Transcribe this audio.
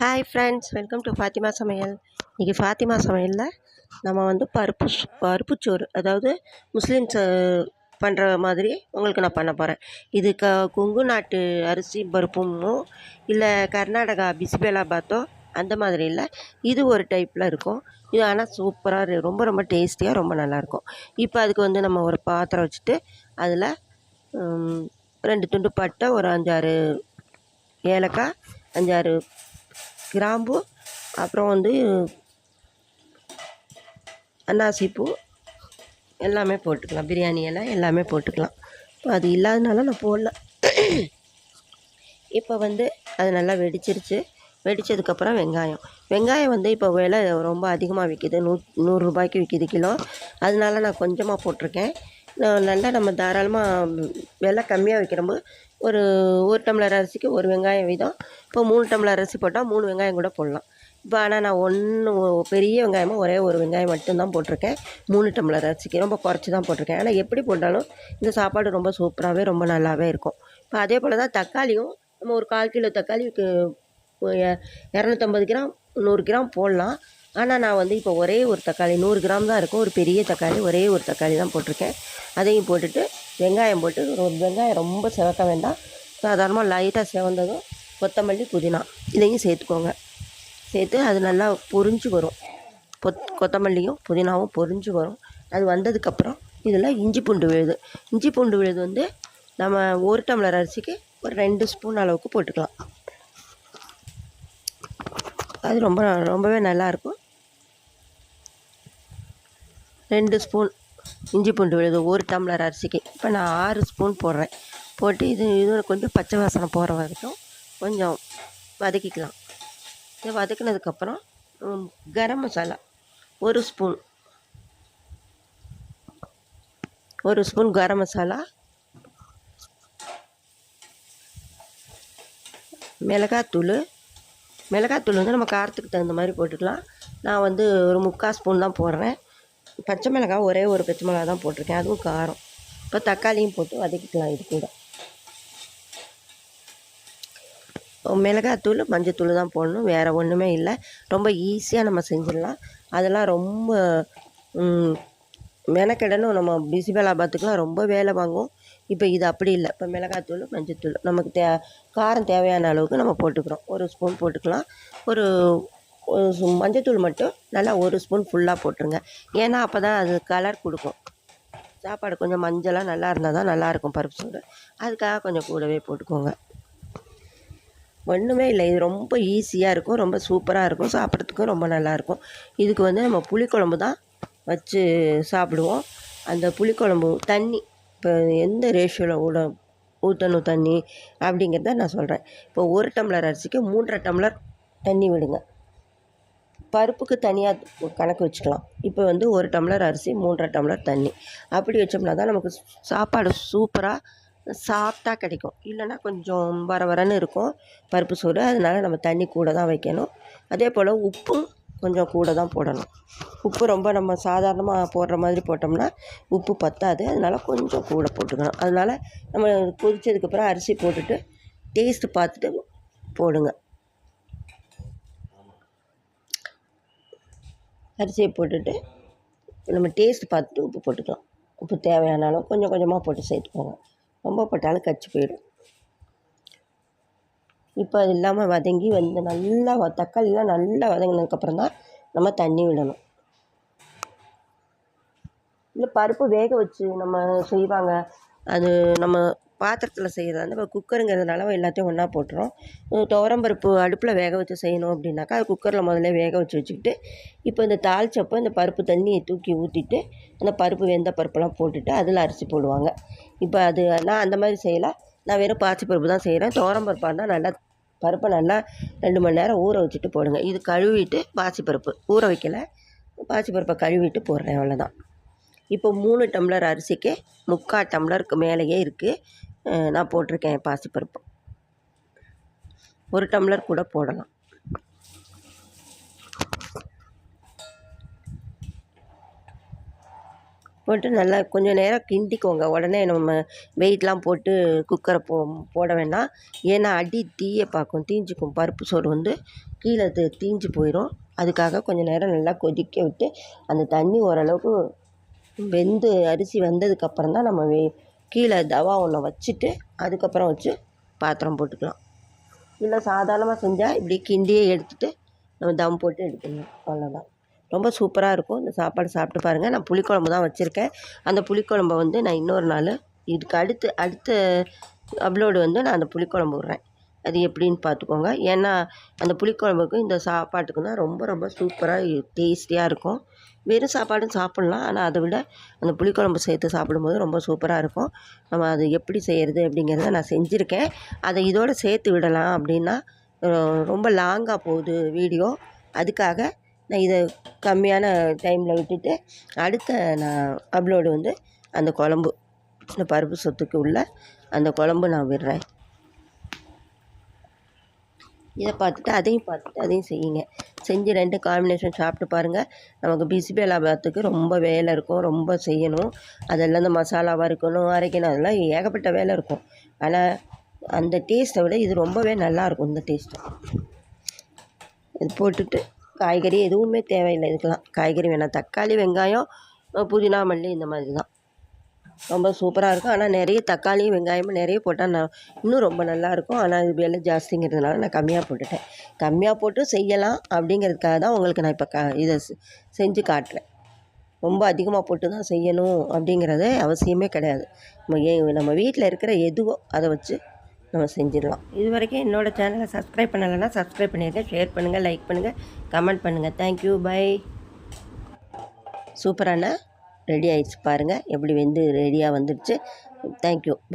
Hi friends welcome to Fathima சமையல் இன்றைக்கி ஃபாத்திமா சமையலில் நம்ம வந்து பருப்பு பருப்பு சோறு அதாவது முஸ்லீம்ஸ் பண்ணுற மாதிரி உங்களுக்கு நான் பண்ண போகிறேன் இது க கொங்கு நாட்டு அரிசி பருப்பும் இல்லை கர்நாடகா பிஸ்பெலாபாத்தோ அந்த மாதிரி இல்லை. இது ஒரு டைப்பில் இருக்கும். இது ஆனால் சூப்பராக ரொம்ப ரொம்ப டேஸ்டியாக ரொம்ப நல்லாயிருக்கும் இப்போ அதுக்கு வந்து நம்ம ஒரு பாத்திரம் வச்சுட்டு அதில் ரெண்டு துண்டு பட்டை ஒரு அஞ்சாறு ஏலக்காய் அஞ்சாறு கிராம்பு அப்புறம் வந்து அன்னாசிப்பூ எல்லாமே போட்டுக்கலாம். பிரியாணி எல்லாம் எல்லாமே போட்டுக்கலாம். இப்போ அது இல்லாதனால நான் போடல. இப்போ வந்து அது நல்லா வெடிச்சிருச்சு. வெடித்ததுக்கப்புறம் வெங்காயம். வெங்காயம் வந்து இப்போ விலை ரொம்ப அதிகமாக விற்கிது நூ நூறுரூபாய்க்கு விற்கிது கிலோ. அதனால நான் கொஞ்சமாக போட்டிருக்கேன். நான் நல்லா நம்ம தாராளமாக விலை கம்மியாக விற்கிறம்போது ஒரு ஒரு டம்ளர் அரிசிக்கு ஒரு வெங்காயம் வீதம். இப்போ மூணு டம்ளர் அரிசி போட்டால் மூணு வெங்காயம் கூட போடலாம். இப்போ ஆனால் நான் ஒன்று பெரிய வெங்காயமாக ஒரே ஒரு வெங்காயம் மட்டும்தான் போட்டிருக்கேன். மூணு டம்ளர் அரிசிக்கு ரொம்ப குறைச்சி தான் போட்டிருக்கேன். ஆனால் எப்படி போட்டாலும் இந்த சாப்பாடு ரொம்ப சூப்பராகவே ரொம்ப நல்லாவே இருக்கும். இப்போ அதே போல் தான் தக்காளியும் நம்ம ஒரு கால் கிலோ தக்காளிக்கு இரநூத்தம்பது கிராம் நூறு கிராம் போடலாம். ஆனால் நான் வந்து இப்போ ஒரே ஒரு தக்காளி நூறு கிராம் தான் இருக்கும். ஒரு பெரிய தக்காளி ஒரே ஒரு தக்காளி தான் போட்டிருக்கேன். அதையும் போட்டுட்டு வெங்காயம் போட்டு ஒரு வெங்காயம் ரொம்ப சிவக்க வேண்டாம். சாதாரணமாக லைட்டாக சிவந்ததும் கொத்தமல்லி புதினா இதையும் சேர்த்துக்கோங்க. சேர்த்து அது நல்லா பொரிஞ்சு வரும். பொத் கொத்தமல்லியும் புதினாவும் பொரிஞ்சு வரும். அது வந்ததுக்கப்புறம் இதில் இஞ்சி பூண்டு விழுது. இஞ்சி பூண்டு விழுது வந்து நம்ம ஒரு டம்ளர் அரிசிக்கு ஒரு ரெண்டு ஸ்பூன் அளவுக்கு போட்டுக்கலாம். அது ரொம்ப ரொம்பவே நல்லாயிருக்கும் ரெண்டு ஸ்பூன் இஞ்சி பூண்டு விழுது ஒரு டம்ளர் அரிசிக்கு. இப்போ நான் ஆறு ஸ்பூன் போடுறேன். போட்டு இது இது கொஞ்சம் பச்சை வாசனை போகிற வரைக்கும் கொஞ்சம் வதக்கிக்கலாம். இதை வதக்கினதுக்கப்புறம் கரம் மசாலா. ஒரு ஸ்பூன் ஒரு ஸ்பூன் கரம் மசாலா. மிளகாத்தூள். மிளகாத்தூள் வந்து நம்ம காரத்துக்கு தகுந்த மாதிரி போட்டுக்கலாம். நான் வந்து ஒரு முக்கால் ஸ்பூன் தான் போடுறேன். பச்சை மிளகா ஒரே ஒரு பச்சை மிளகாய் தான் போட்டிருக்கேன். அதுவும் காரம். இப்போ தக்காளியும் போட்டு வதக்கிக்கலாம் இது கூட. மிளகாத்தூள் மஞ்சத்தூள் தான் போடணும். வேறு ஒன்றுமே இல்லை. ரொம்ப ஈஸியாக நம்ம செஞ்சிடலாம். அதெல்லாம் ரொம்ப மெனக்கெடணும். நம்ம பிசிபலாபாத்துக்கெலாம் ரொம்ப வேலை வாங்கும். இப்போ இது அப்படி இல்லை. இப்போ மிளகாத்தூள் மஞ்சத்தூள் நமக்கு தே காரம் தேவையான அளவுக்கு நம்ம போட்டுக்கிறோம். ஒரு ஸ்பூன் போட்டுக்கலாம். ஒரு ஒரு மஞ்சத்தூள் மட்டும் நல்லா ஒரு ஸ்பூன் ஃபுல்லாக போட்டுருங்க. ஏன்னா அப்போ தான் அது கலர் கொடுக்கும். சாப்பாடு கொஞ்சம் மஞ்சளாக நல்லா இருந்தால் தான் நல்லாயிருக்கும் பருப்பு சோறு. அதுக்காக கொஞ்சம் கூடவே போட்டுக்கோங்க. ஒன்றுமே இல்லை இது ரொம்ப ஈஸியாக இருக்கும் ரொம்ப சூப்பராக இருக்கும் சாப்பிட்றதுக்கும் ரொம்ப நல்லாயிருக்கும் இதுக்கு வந்து நம்ம புளிக்குழம்பு தான் வச்சு சாப்பிடுவோம். அந்த புளிக்குழம்பு தண்ணி இப்போ எந்த ரேஷியோவில் ஊட ஊற்றணும் தண்ணி அப்படிங்கிறத நான் சொல்கிறேன் இப்போ ஒரு டம்ளர் அரிசிக்கு மூன்றரை டம்ளர் தண்ணி விடுங்க. பருப்புக்கு தனியாக கணக்கு வச்சுக்கலாம். இப்போ வந்து ஒரு டம்ளர் அரிசி மூன்றரை டம்ளர் தண்ணி. அப்படி வச்சோம்னா தான் நமக்கு சாப்பாடு சூப்பராக சாஃப்டாக கிடைக்கும். இல்லைன்னா கொஞ்சம் வர வரன்னு இருக்கும் பருப்பு சோறு. அதனால நம்ம தண்ணி கூட தான் வைக்கணும். அதே போல் உப்பும் கொஞ்சம் கூட தான் போடணும். உப்பு ரொம்ப நம்ம சாதாரணமாக போடுற மாதிரி போட்டோம்னா உப்பு பத்தாது. அதனால கொஞ்சம் கூட போட்டுக்கணும். அதனால நம்ம கொதித்ததுக்கப்புறம் அரிசி போட்டுட்டு டேஸ்ட்டு பார்த்துட்டு போடுங்க. அரிசியை போட்டுட்டு நம்ம டேஸ்ட் பார்த்துட்டு உப்பு போட்டுக்கலாம். உப்பு தேவையான அளவு கொஞ்சம் கொஞ்சமாக போட்டு சேர்த்துக்கோங்க. ரொம்ப போட்டாலும் கச்சி போயிடும். இப்போ அது இல்லாமல் வதங்கி வந்து நல்லா வ- தக்காளிலாம் நல்லா வதங்கினதுக்கப்புறம் தான் நம்ம தண்ணி விடணும். இல்லை பருப்பு வேக வச்சு நம்ம செய்வாங்க. அது நம்ம பாத்திரத்தில் செய்கிறதா வந்து இப்போ குக்கருங்கிறதுனால எல்லாத்தையும் ஒன்றா போட்டுரும் துவரம் பருப்பு அடுப்பில் வேக வச்சு செய்யணும் அப்படின்னாக்கா அது குக்கரில் முதல்ல வேக வச்சு வச்சுக்கிட்டு இப்போ இந்த தாளிச்சப்போ இந்த பருப்பு தண்ணியை தூக்கி ஊற்றிட்டு அந்த பருப்பு வெந்த பருப்பெல்லாம் போட்டுட்டு அதில் அரிசி போடுவாங்க. இப்போ அது நான் அந்த மாதிரி செய்யலை. நான் வெறும் பாசி பருப்பு தான் செய்கிறேன் துவரம்பருப்பாக இருந்தால் நல்லா பருப்பை நல்லா ரெண்டு மணி நேரம் ஊற வச்சுட்டு போடுங்க. இது கழுவிட்டு பாசிப்பருப்பு. ஊற வைக்கல. பாசிப்பருப்பை கழுவிட்டு போடுறேன் அவ்வளோதான் இப்போ மூணு டம்ளர் அரிசிக்கு முக்கால் டம்ளருக்கு மேலேயே இருக்குது நான் போட்டிருக்கேன் பாசிப்பருப்பு. ஒரு டம்ளர் கூட போடலாம். போட்டு நல்லா கொஞ்சம் நேரம் கிண்டிக்கோங்க. உடனே நம்ம வெயிட்லாம் போட்டு குக்கரை போ போட வேண்டாம் ஏன்னா அடி தீய பார்க்கும் தீஞ்சிக்கும். பருப்பு சோறு வந்து கீழே தீஞ்சு போயிடும் அதுக்காக கொஞ்சம் நேரம் நல்லா கொதிக்க விட்டு அந்த தண்ணி ஓரளவுக்கு வெந்து அரிசி வந்ததுக்கப்புறம் தான் நம்ம வே கீழே தவா ஒன்றை வச்சுட்டு அதுக்கப்புறம் வச்சு பாத்திரம் போட்டுக்கலாம். இல்லை சாதாரணமாக செஞ்சால் இப்படி கிண்டியே எடுத்துகிட்டு நம்ம தம் போட்டு எடுத்துடணும் அவ்வளோதான் ரொம்ப சூப்பராக இருக்கும். இந்த சாப்பாடு சாப்பிட்டு பாருங்கள் நான் புளிக்குழம்பு தான் வச்சுருக்கேன். அந்த புளிக்குழம்பை வந்து நான் இன்னொரு நாள் இதுக்கு அடுத்து அடுத்த அப்லோடு வந்து நான் அந்த புளிக்குழம்பு விட்றேன். அது எப்படின்னு பார்த்துக்கோங்க ஏன்னா அந்த புளிக்குழம்புக்கும் இந்த சாப்பாட்டுக்கும் தான் ரொம்ப ரொம்ப சூப்பராக டேஸ்டியாக இருக்கும். வெறும் சாப்பாடும் சாப்பிட்லாம். ஆனால் அதை விட அந்த புளிக்குழம்பு சேர்த்து சாப்பிடும்போது ரொம்ப சூப்பராக இருக்கும். நம்ம அது எப்படி செய்கிறது அப்படிங்கிறத நான் செஞ்சுருக்கேன். அதை இதோடு சேர்த்து விடலாம் அப்படின்னா ரொம்ப லாங்காக போகுது வீடியோ. அதுக்காக நான் இதை கம்மியான டைமில் விட்டுட்டு அடுத்த நான் அப்லோடு வந்து அந்த குழம்பு இந்த பருப்பு சொத்துக்கு உள்ள அந்த குழம்பு நான் விடுறேன். இதை பார்த்துட்டு அதையும் பார்த்துட்டு அதையும் செய்யுங்க. செஞ்சு ரெண்டு காம்பினேஷன் சாப்பிட்டு பாருங்கள் நமக்கு பிசிபேலாபாத்துக்கு ரொம்ப வேலை இருக்கும் ரொம்ப செய்யணும். அதெல்லாம் இந்த மசாலாவாக இருக்கணும் அரைக்கணும் அதெல்லாம் ஏகப்பட்ட வேலை இருக்கும். ஆனால் அந்த டேஸ்ட்டை விட இது ரொம்பவே நல்லாயிருக்கும் இந்த டேஸ்ட்டு இது போட்டுட்டு காய்கறி எதுவுமே தேவையில்லை இதுக்கெல்லாம். காய்கறி வேணாம். தக்காளி வெங்காயம் புதினா மல்லி இந்த மாதிரி தான். ரொம்ப சூப்பராக இருக்கும். ஆனால் நிறைய தக்காளியும் வெங்காயமும் நிறைய போட்டால் நான் இன்னும் ரொம்ப நல்லாயிருக்கும். ஆனால் இது விலை ஜாஸ்திங்கிறதுனால நான் கம்மியாக போட்டுட்டேன். கம்மியாக போட்டு செய்யலாம் அப்படிங்கிறதுக்காக தான் உங்களுக்கு நான் இப்போ க இதை செஞ்சு காட்டுறேன். ரொம்ப அதிகமாக போட்டு தான் செய்யணும் அப்படிங்கிறது அவசியமே கிடையாது. நம்ம ஏ நம்ம வீட்டில் இருக்கிற எதுவோ அதை வச்சு நம்ம செஞ்சிடலாம். இது வரைக்கும் என்னோடய சேனலை சப்ஸ்கிரைப் பண்ணலைன்னா சப்ஸ்கிரைப் பண்ணிடுங்க. ஷேர் பண்ணுங்கள் லைக் பண்ணுங்கள் கமெண்ட் பண்ணுங்கள் தேங்க்யூ பை சூப்பரான ரெடி ஆகிடுச்சி பாருங்கள் எப்படி வெந்து ரெடியாக வந்துடுச்சு தேங்க்யூ பை